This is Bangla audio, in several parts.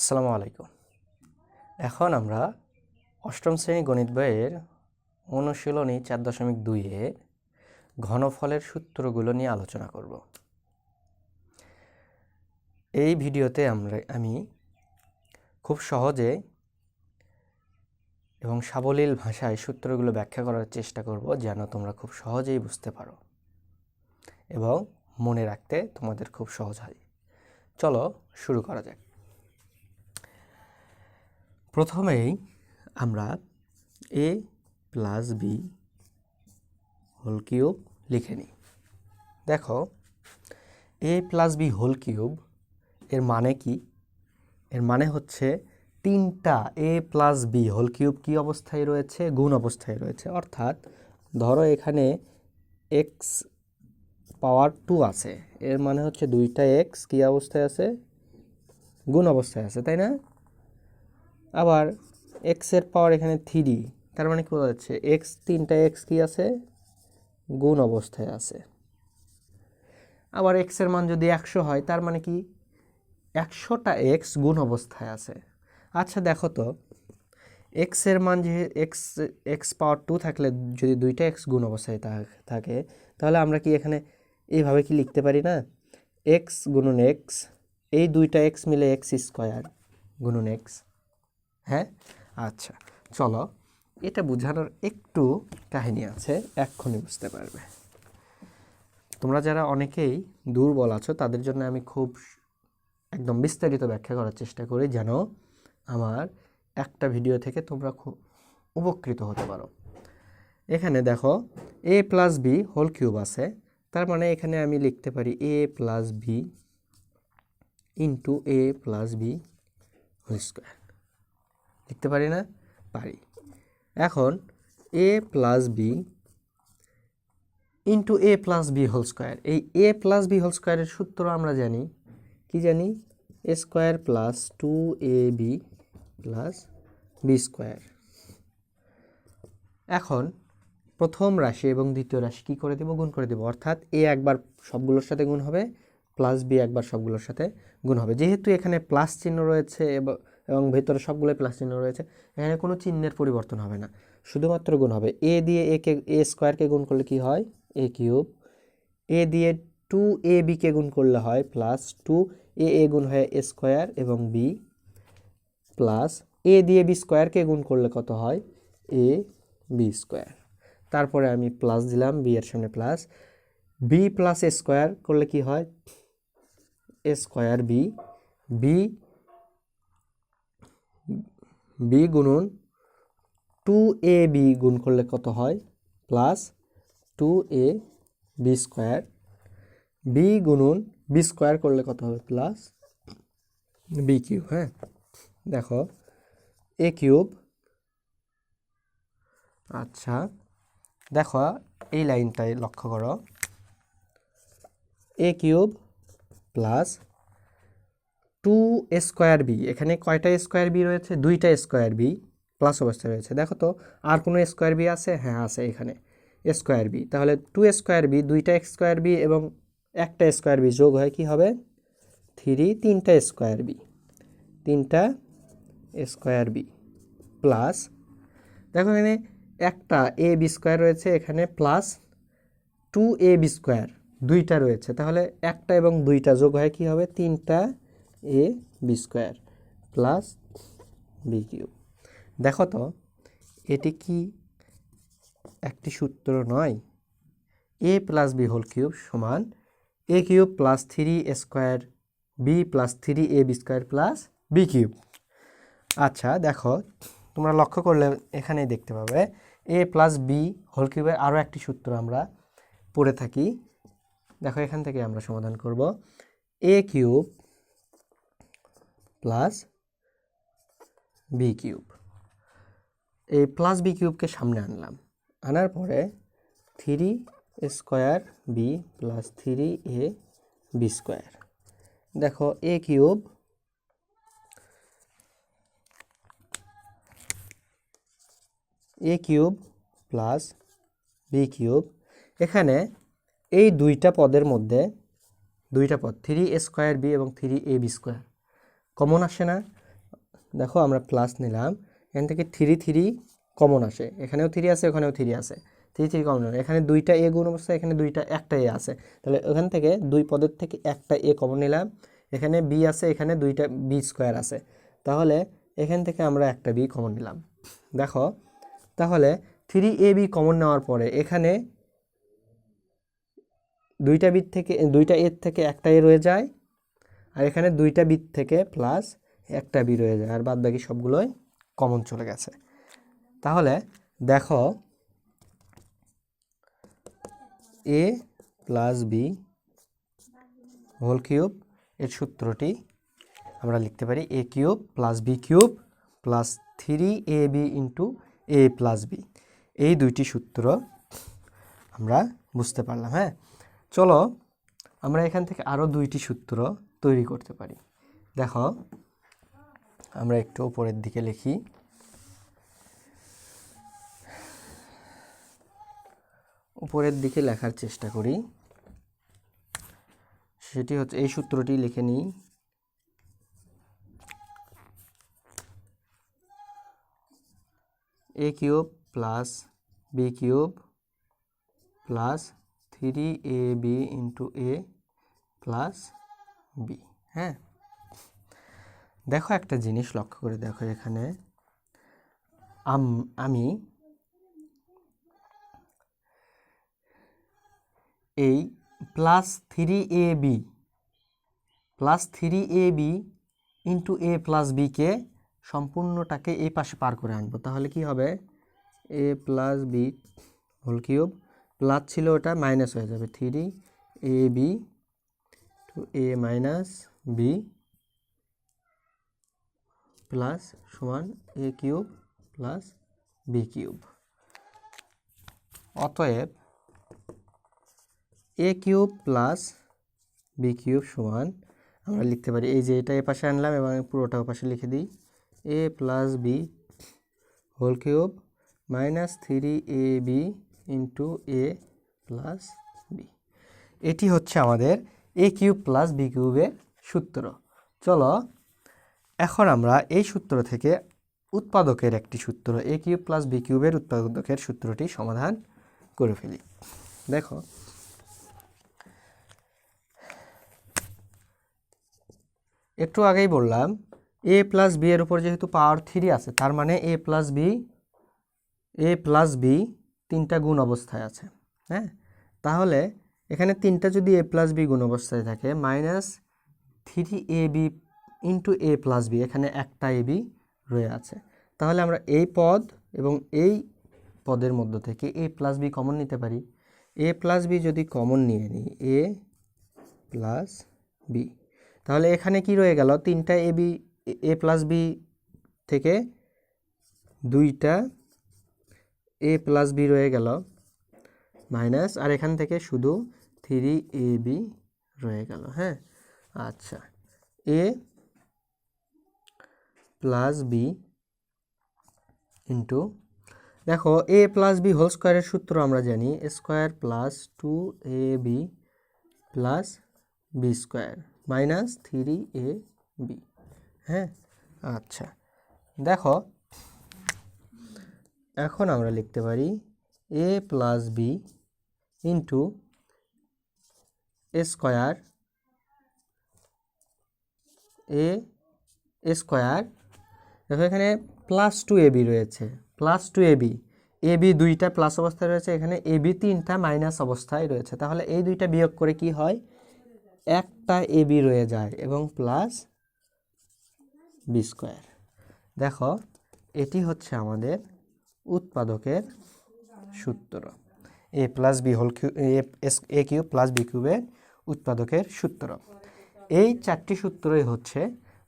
আসসালামু আলাইকুম। এখন আমরা অষ্টম শ্রেণি গণিত বইয়ের অনুশীলনী চার দশমিক দুইয়ে ঘনফলের সূত্রগুলো নিয়ে আলোচনা করব। এই ভিডিওতে আমরা, আমি খুব সহজে এবং সাবলীল ভাষায় সূত্রগুলো ব্যাখ্যা করার চেষ্টা করব যেন তোমরা খুব সহজেই বুঝতে পারো এবং মনে রাখতে তোমাদের খুব সহজ হয়। চলো শুরু করা যাক। প্রথমেই আমরা A plus B whole cube লিখে নিই। দেখো A plus B whole cube এর মানে কি? এর মানে হচ্ছে তিনটা A plus B whole cube কী অবস্থায় রয়েছে? গুণ অবস্থায় রয়েছে। অর্থাৎ ধরো এখানে এক্স পাওয়ার টু আছে। এর মানে হচ্ছে দুইটা এক্স কী অবস্থায় আছে? গুণ অবস্থায় আছে, তাই না? আবার এক্সের পাওয়ার এখানে থ্রি তার মানে কী বোঝা যাচ্ছে? এক্স তিনটা এক্স কী আছে? গুণ অবস্থায় আছে। আবার এক্সের মান যদি একশো হয়, তার মানে কি? একশোটা এক্স গুণ অবস্থায় আছে। আচ্ছা দেখো তো এক্সের মান যে এক্স এক্স পাওয়ার টু থাকলে যদি দুইটা এক্স গুণ অবস্থায় থাকে, তাহলে আমরা কি এখানে এইভাবে কি লিখতে পারি না? এক্স গুণন এক্স এই দুইটা এক্স মিলে এক্স স্কোয়ার গুণন এক্স হ্যাঁ? আচ্ছা চলো। এটা বোঝানোর একটু কাহিনী আছে, এক্ষুনি বুঝতে পারবে। তোমরা যারা অনেকেই দুর্বল আছো, তাদের জন্য আমি খুব একদম বিস্তারিত ব্যাখ্যা করার চেষ্টা করি যেন আমার একটা ভিডিও থেকে তোমরা খুব উপকৃত হতে পারো। এখানে দেখো A plus B whole cube আছে। তার মানে এখানে আমি লিখতে পারি A plus B into A plus B whole square লিখতে পারি না? পারি। এখন A plus B into A plus B whole square এই এ প্লাস বি হোল স্কোয়ারের সূত্র আমরা জানি। কি জানি? A square plus two A B plus B square এখন প্রথম রাশি এবং দ্বিতীয় রাশি কী করে দেবো? গুণ করে দেবো। অর্থাৎ এ একবার সবগুলোর সাথে গুণ হবে প্লাস বি একবার সবগুলোর সাথে গুণ হবে। যেহেতু এখানে প্লাস চিহ্ন রয়েছে, এবং এবং ভেতরে সবগুলোই প্লাস চিহ্ন রয়েছে। এখানে কোনো চিহ্নের পরিবর্তন হবে না। শুধুমাত্র গুণ হবে। এ দিয়ে এ কে এ স্কোয়ারকে গুণ করলে কি হয়? এ কিউব এ দিয়ে টু এ বিকে গুণ করলে হয় প্লাস টু এ এ গুণ হয় এ স্কোয়ার এবং বি প্লাস এ দিয়ে বি স্কোয়ারকে গুণ করলে কত হয়? এ বি স্কোয়ার তারপরে আমি প্লাস দিলাম বি এর সামনে plus B plus A square করলে কি হয়? A square B B B গুণন টু এ বি গুণ করলে কত হয়? Plus two A B square B গুণন বি স্কোয়ার করলে কত হবে? প্লাস বি কিউব হ্যাঁ? দেখো এ কিউব আচ্ছা দেখো, এই লাইনটায় লক্ষ্য করো। A cube plus two square B এখানে কয়টা স্কোয়ার বি রয়েছে? দুইটা স্কোয়ার বি প্লাস অবস্থায় রয়েছে। দেখো তো, আর কোনো স্কোয়ার বি আছে? হ্যাঁ আছে এখানে স্কোয়ার বি তাহলে টু স্কোয়ার বি দুইটা স্কোয়ার বি এবং একটা স্কোয়ার বি যোগ হয় কি হবে? থ্রি তিনটা স্কোয়ার বি তিনটা স্কোয়ার বি প্লাস দেখো এখানে একটা এ বি স্কোয়ার রয়েছে, এখানে plus two A B square দুইটা রয়েছে। তাহলে একটা এবং দুইটা যোগ হয় কি হবে? তিনটা A B square plus B cube দেখো তো, এটি কি একটি সূত্র নয়? A plus B whole cube সমান A cube plus three square B plus three A B square plus B cube আচ্ছা দেখো, তোমরা লক্ষ্য করলে এখানেই দেখতে পাবে এ প্লাস বি হোল কিউবের আরও একটি সূত্র আমরা পড়ে থাকি। দেখো, এখান থেকে আমরা সমাধান করব। A cube plus B cube. এই প্লাস বি কিউবকে সামনে আনলাম। আনার পরে three square B plus three A B square. দেখো, A cube A cube plus B cube. এখানে এই দুইটা পদের মধ্যে, দুইটা পদ, থ্রি এ স্কোয়ার বি এবং three A B square. Common আসে না। দেখো আমরা প্লাস নিলাম। এখান থেকে থ্রি থ্রি কমন আসে। এখানেও থ্রি আছে ওখানেও থ্রি আছে থ্রি থ্রি কমন এখানে দুইটা এ গুণ অবস্থায়, এখানে দুইটা একটা এ আছে। তাহলে ওখান থেকে দুই পদের থেকে একটা এ কমন নিলাম। এখানে বি আছে, এখানে দুইটা বি স্কোয়ার আছে। তাহলে এখান থেকে আমরা একটা বি কমন নিলাম। দেখো, তাহলে থ্রি এ বি কমন নেওয়ার পরে এখানে দুইটা বিট থেকে, দুইটা এর থেকে একটা এ রয়ে যায়। আর এখানে দুইটা বিট থেকে প্লাস একটা বি রয়ে যায়, আর বাদ বাকি সবগুলোই কমন চলে গেছে। তাহলে দেখো A plus B whole cube এর সূত্রটি আমরা লিখতে পারি A cube plus B cube plus three A B into A plus B এই দুইটি সূত্র আমরা বুঝতে পারলাম হ্যাঁ? চলো, আমরা এখান থেকে আরও দুইটি সূত্র তৈরি করতে পারি। দেখো, আমরা একটু উপরের দিকে লিখি। উপরের দিকে লেখার চেষ্টা করি। সেটি হচ্ছে, এই সূত্রটি লিখে নিই। A cube plus B cube plus three A B into A plus B হ্যাঁ? দেখো একটা জিনিস লক্ষ্য করে দেখো এখানে। আম- আমি এই plus three A B plus three A B into A plus বিকে সম্পূর্ণটাকে এই পাশে পার করে আনব। তাহলে কি হবে? A plus B whole cube plus ছিল ওটা মাইনাস হয়ে যাবে। Three A B two A minus B plus সমান A cube plus B cube অতএব A cube plus B cube সমান, আমরা লিখতে পারি, এই যে এটা এ পাশে আনলাম এবং পুরোটা পাশে লিখে দিই A plus B whole cube minus three A B into A plus B এটি হচ্ছে আমাদের এ কিউব প্লাস বি কিউবের সূত্র। চলো, এখন আমরা এই সূত্র থেকে উৎপাদকের একটি সূত্র এ কিউব প্লাস বি কিউবের উৎপাদকের সূত্রটি সমাধান করে ফেলি। দেখো, একটু আগেই বললাম এ প্লাস বি এর উপর যেহেতু পাওয়ার থ্রি আছে, তার মানে A plus B A plus B তিনটা গুণ অবস্থায় আছে হ্যাঁ? তাহলে এখানে তিনটা যদি এ প্লাস বি গুণ অবস্থায় থাকে minus three A B into A plus B এখানে একটা এ বি রয়ে আছে। তাহলে আমরা এই পদ এবং এই পদের মধ্য থেকে এ প্লাস বি কমন নিতে পারি। এ প্লাস বি যদি কমন নিয়ে নিই এ প্লাস বি তাহলে এখানে কি রয়ে গেল? তিনটা A B A plus B থেকে দুইটা এ প্লাস বি রয়ে গেল। মাইনাস আর এখান থেকে শুধু থ্রি এ বি রয়ে গেল হ্যাঁ? আচ্ছা। এ প্লাস বি ইন্টু, দেখো, এ প্লাস বি হোল স্কোয়ারের সূত্র আমরা জানি square plus two A B plus B square minus three A B হ্যাঁ? আচ্ছা। দেখো, এখন আমরা লিখতে পারি, A plus B into square A square. দেখো এখানে প্লাস টু এ বি রয়েছে plus two A B A B দুইটা প্লাস অবস্থায় রয়েছে, এখানে এ বি তিনটা মাইনাস অবস্থায় রয়েছে। তাহলে এই দুইটা বিয়োগ করে কি হয়? একটা এ বি রয়ে যায় এবং প্লাস বি স্কোয়ার দেখো, এটি হচ্ছে আমাদের উৎপাদকের সূত্র। A plus B whole cube A cube plus B কিউবের উৎপাদকের সূত্র। এই চারটি সূত্রই হচ্ছে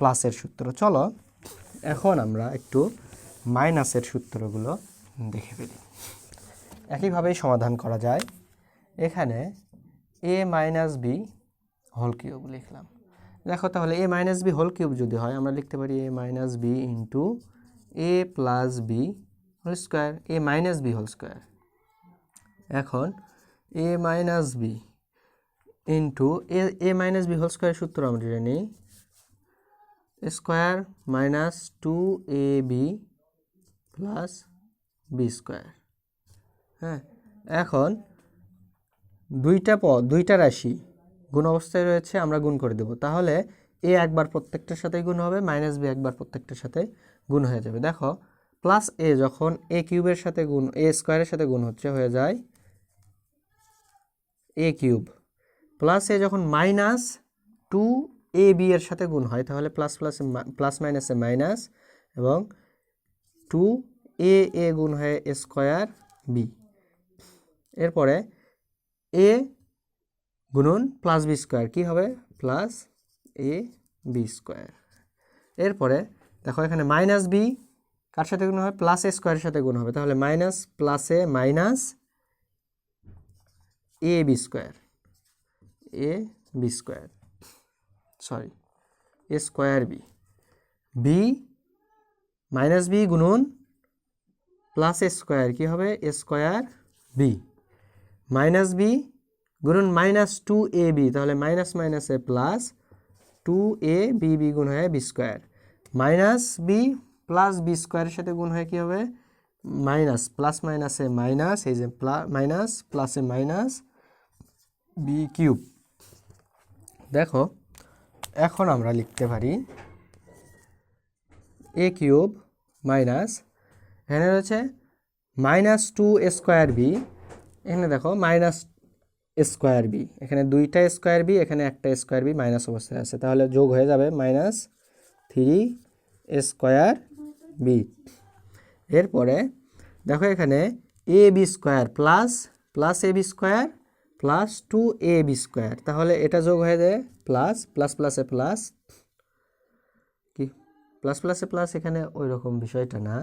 প্লাসের সূত্র। চলো, এখন আমরা একটু মাইনাসের সূত্রগুলো দেখে ফেলি। একইভাবেই সমাধান করা যায়। এখানে A minus B whole cube লিখলাম। দেখো তাহলে A minus B whole cube যদি হয়, আমরা লিখতে পারি A minus B into A plus B whole square A minus B whole square এখন A minus B into A A minus B whole স্কোয়ারের সূত্র আমরা জানি square minus two A B plus B square হ্যাঁ এখন দুইটা পদ, দুইটা রাশি গুণ অবস্থায় রয়েছে, আমরা গুণ করে দেব। তাহলে এ একবার প্রত্যেকটার সাথে গুণ হবে মাইনাস বি একবার প্রত্যেকটার সাথে গুণ হয়ে যাবে। দেখো প্লাস এ যখন এ কিউবের সাথে গুণ এ স্কোয়ারের সাথে গুণ হচ্ছে হয়ে যায় এ কিউব প্লাস যখন মাইনাস টু এ বি এর সাথে গুণ হয়, তাহলে প্লাস প্লাস প্লাস মাইনাসে মাইনাস এবং টু এ এ গুণ হয় স্কোয়ার বি এরপরে এ গুণন প্লাস বি স্কোয়ার কী হবে? প্লাস এ বি স্কোয়ার এরপরে দেখো এখানে মাইনাস বি কার সাথে গুণ হবে প্লাস এ স্কোয়ারের সাথে গুণ হবে। তাহলে মাইনাস প্লাসে minus A B square A B square sorry A square B B minus B গুণন প্লাস এ স্কোয়ার কী হবে? A square B minus B গুণন মাইনাস টু এ বি তাহলে মাইনাস মাইনাসে plus two A B B গুণ হয় B square minus B plus B স্কোয়ারের সাথে গুণ হয় কী হবে? মাইনাস প্লাস মাইনাসে মাইনাস এই যে প্লা মাইনাস প্লাসে মাইনাস বি কিউব দেখো, এখন আমরা লিখতে পারি এ কিউব মাইনাস, এখানে রয়েছে মাইনাস টু স্কোয়ার বি, এখানে দেখো মাইনাস স্কোয়ার বি, এখানে দুইটা স্কোয়ার বি, এখানে একটা স্কোয়ার বি মাইনাস অবস্থায় আছে, তাহলে যোগ হয়ে যাবে মাইনাস থ্রি স্কোয়ার বি। এরপরে দেখো এখানে A B square plus plus A B square plus two A B square তাহলে এটা যোগ হয়ে যায় প্লাস প্লাস প্লাসে প্লাস কি? প্লাস প্লাসে প্লাস এখানে ওই রকম বিষয়টা না।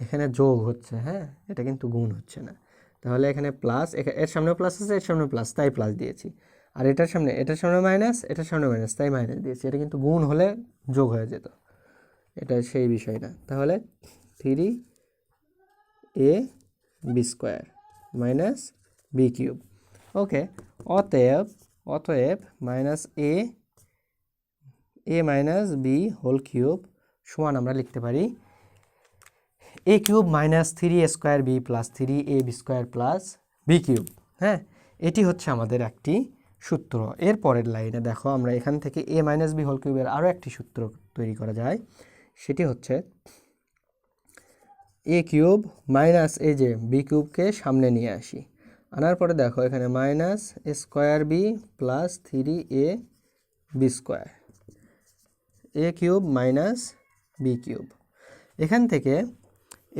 এখানে যোগ হচ্ছে হ্যাঁ? এটা কিন্তু গুণ হচ্ছে না। তাহলে এখানে প্লাস এর সামনে প্লাস আছে, এর সামনে প্লাস তাই প্লাস দিয়েছি। আর এটার সামনে এটার সামনে মাইনাস এটার সামনে মাইনাস তাই মাইনাস দিয়েছি। এটা কিন্তু গুণ হলে যোগ হয়ে যেত। এটা সেই বিষয় না। তাহলে three A B square minus B cube okay, অতএব অতএব minus A A minus B whole cube সমান আমরা লিখতে পারি A cube minus three square B plus three A B square plus B cube হ্যাঁ? এটি হচ্ছে আমাদের একটি সূত্র। এর পরের লাইনে দেখো আমরা এখান থেকে এ মাইনাস বি হোল কিউবের আরও একটি সূত্র তৈরি করা যায়। সেটি হচ্ছে এ কিউব মাইনাস এ যে বি কিউবকে সামনে নিয়ে আসি। আনার পরে দেখো এখানে minus square b plus three a b square. A cube minus b cube. এখান থেকে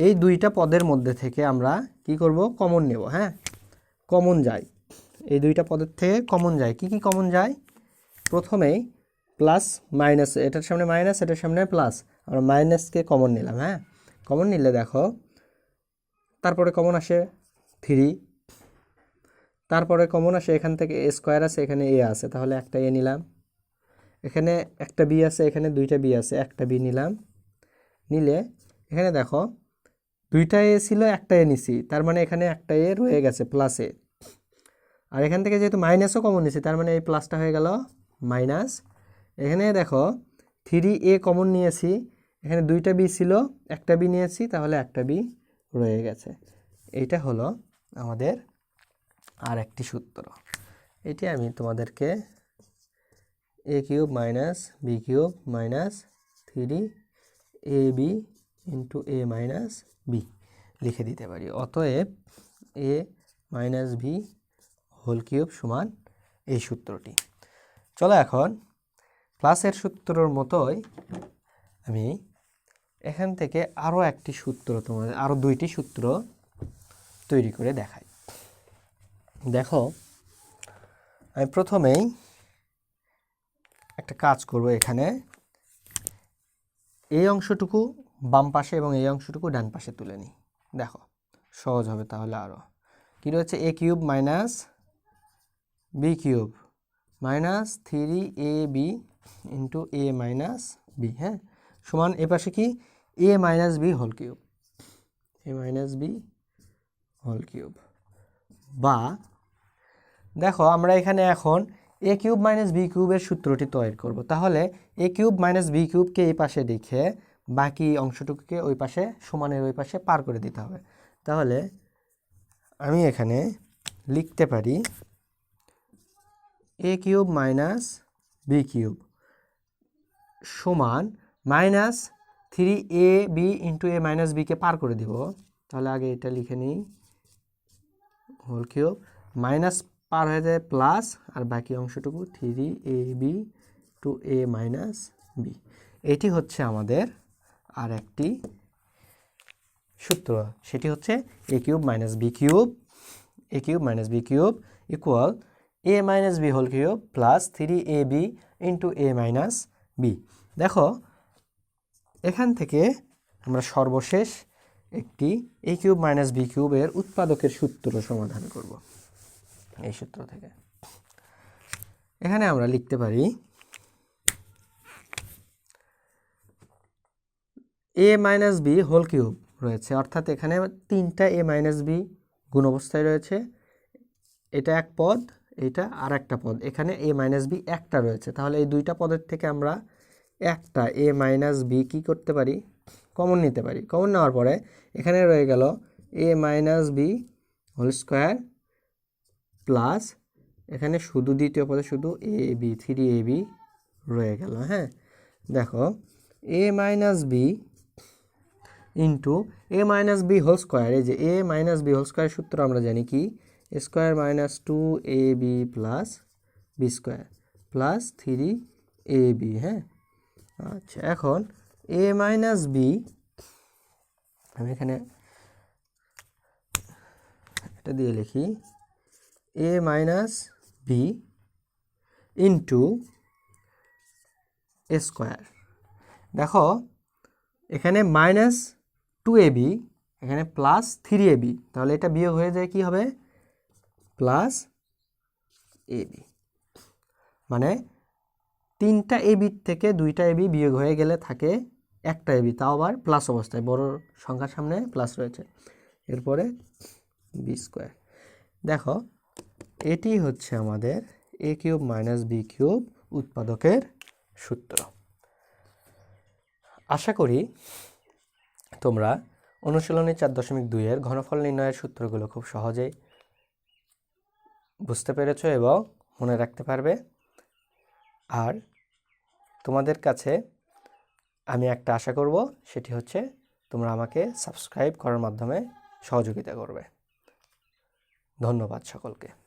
এই দুইটা পদের মধ্যে থেকে আমরা কি করব? কমন নেব হ্যাঁ? কমন যায়। এই দুইটা পদের থেকে কমন যায়। কি কি কমন যায়? প্রথমেই প্লাস মাইনাস, এটার সামনে মাইনাস, এটার সামনে প্লাস। আমরা মাইনাসকে কমন নিলাম হ্যাঁ? কমন নিলে দেখো, তারপরে কমন আসে থ্রি তারপরে কমন আসে, এখান থেকে এ স্কোয়ার আছে, এখানে এ আছে, তাহলে একটা এ নিলাম। এখানে একটা বি আছে, এখানে দুইটা বি আছে, একটা বি নিলাম। নিলে, এখানে দেখো, দুইটা এ ছিল, একটা এ নিছি, তার মানে এখানে একটা এ রয়ে গেছে প্লাসে আর এখান থেকে যেহেতু মাইনাসও কমন নিছি, তার মানে এই প্লাসটা হয়ে গেল মাইনাস এখানে দেখো থ্রি এ কমন নিয়েছি, এখানে দুইটা বি ছিল, একটা বি নিয়েছি, তাহলে একটা বি রয়ে গেছে। এইটা হলো আমাদের আর একটি সূত্র। এটি আমি তোমাদেরকে a cube minus b cube minus three a b into a minus b লিখে দিতে পারি। অতএব a minus b whole cube সমান এই সূত্রটি। চলো এখন ক্লাসের সূত্রর মতোই আমি এখান থেকে আরও একটি সূত্র তোমাদের, আরও দুইটি সূত্র তৈরি করে দেখাই। দেখো, আমি প্রথমেই একটা কাজ করব এখানে। এই অংশটুকু বাম পাশে এবং এই অংশটুকু ডান পাশে তুলে নিই। দেখো, সহজ হবে তাহলে আরও কী রয়েছে? A cube minus b cube minus three a b into a minus b হ্যাঁ? সমান এ পাশে কি? A minus b whole cube a minus b whole cube বা দেখো, আমরা এখানে এখন এ কিউব মাইনাস বি কিউবের সূত্রটি তৈরি করব। তাহলে এ কিউব মাইনাস বি কিউবকে এই পাশে রেখে বাকি অংশটুকুকে ওই পাশে সমানের ওই পাশে পার করে দিতে হবে। তাহলে আমি এখানে লিখতে পারি a cube minus b cube সমান minus three a b into a minus বিকে পার করে দিব। তাহলে আগে এটা লিখে নিই হোল কিউব মাইনাস পার হয়ে যায় প্লাস, আর বাকি অংশটুকু three a b to a minus b. এটি হচ্ছে আমাদের আর একটি সূত্র। সেটি হচ্ছে a cube minus b cube, a cube minus b cube equal a minus b whole cube plus three a b into a minus b. দেখো, এখান থেকে আমরা সর্বশেষ একটি এ কিউব মাইনাস বি কিউবের উৎপাদকের সূত্র সমাধান করব। এই সূত্র থেকে। এখানে আমরা লিখতে পারি a minus b whole cube রয়েছে। অর্থাৎ এখানে তিনটা এ মাইনাস বি গুণ অবস্থায় রয়েছে। এটা এক পদ, এটা আর একটা পদ। এখানে এ মাইনাস বি একটা রয়েছে। তাহলে এই দুইটা পদের থেকে আমরা একটা এ মাইনাস বি কী করতে পারি? কমন নিতে পারি। কমন নেওয়ার পরে এখানে রয়ে গেল a minus b whole square plus এখানে শুধু দ্বিতীয় পদে শুধু a, b, three, a, b রয়ে গেল হ্যাঁ? দেখো, a minus b into a minus b whole square এই যে a minus b whole square সূত্র আমরা জানি কি? Square minus two a b plus b square plus three a b হ্যাঁ? আচ্ছা এখন এ মাইনাস বি আমি এখানে এটা দিয়ে লিখি। A minus b into square দেখো, এখানে মাইনাস টু এ বি এখানে প্লাস থ্রি এ বি তাহলে এটা বিয়োগ হয়ে যায় কি হবে? প্লাস এ বি মানে তিনটা এবির থেকে দুইটা এবি বিয়োগ হয়ে গেলে থাকে একটা এবি তাও আবার প্লাস অবস্থায়, বড় সংখ্যার সামনে প্লাস রয়েছে। এরপরে বি স্কোয়ার দেখো এটি হচ্ছে আমাদের a cube minus b cube উৎপাদকের সূত্র। আশা করি তোমরা অনুশীলনী চার দশমিক দুইয়ের ঘনফল নির্ণয়ের সূত্রগুলো খুব সহজেই বুঝতে পেরেছ এবং মনে রাখতে পারবে। আর তোমাদের কাছে আমি একটা আশা করব, সেটি হচ্ছে তোমরা আমাকে সাবস্ক্রাইব করার মাধ্যমে সহযোগিতা করবে। ধন্যবাদ সকলকে।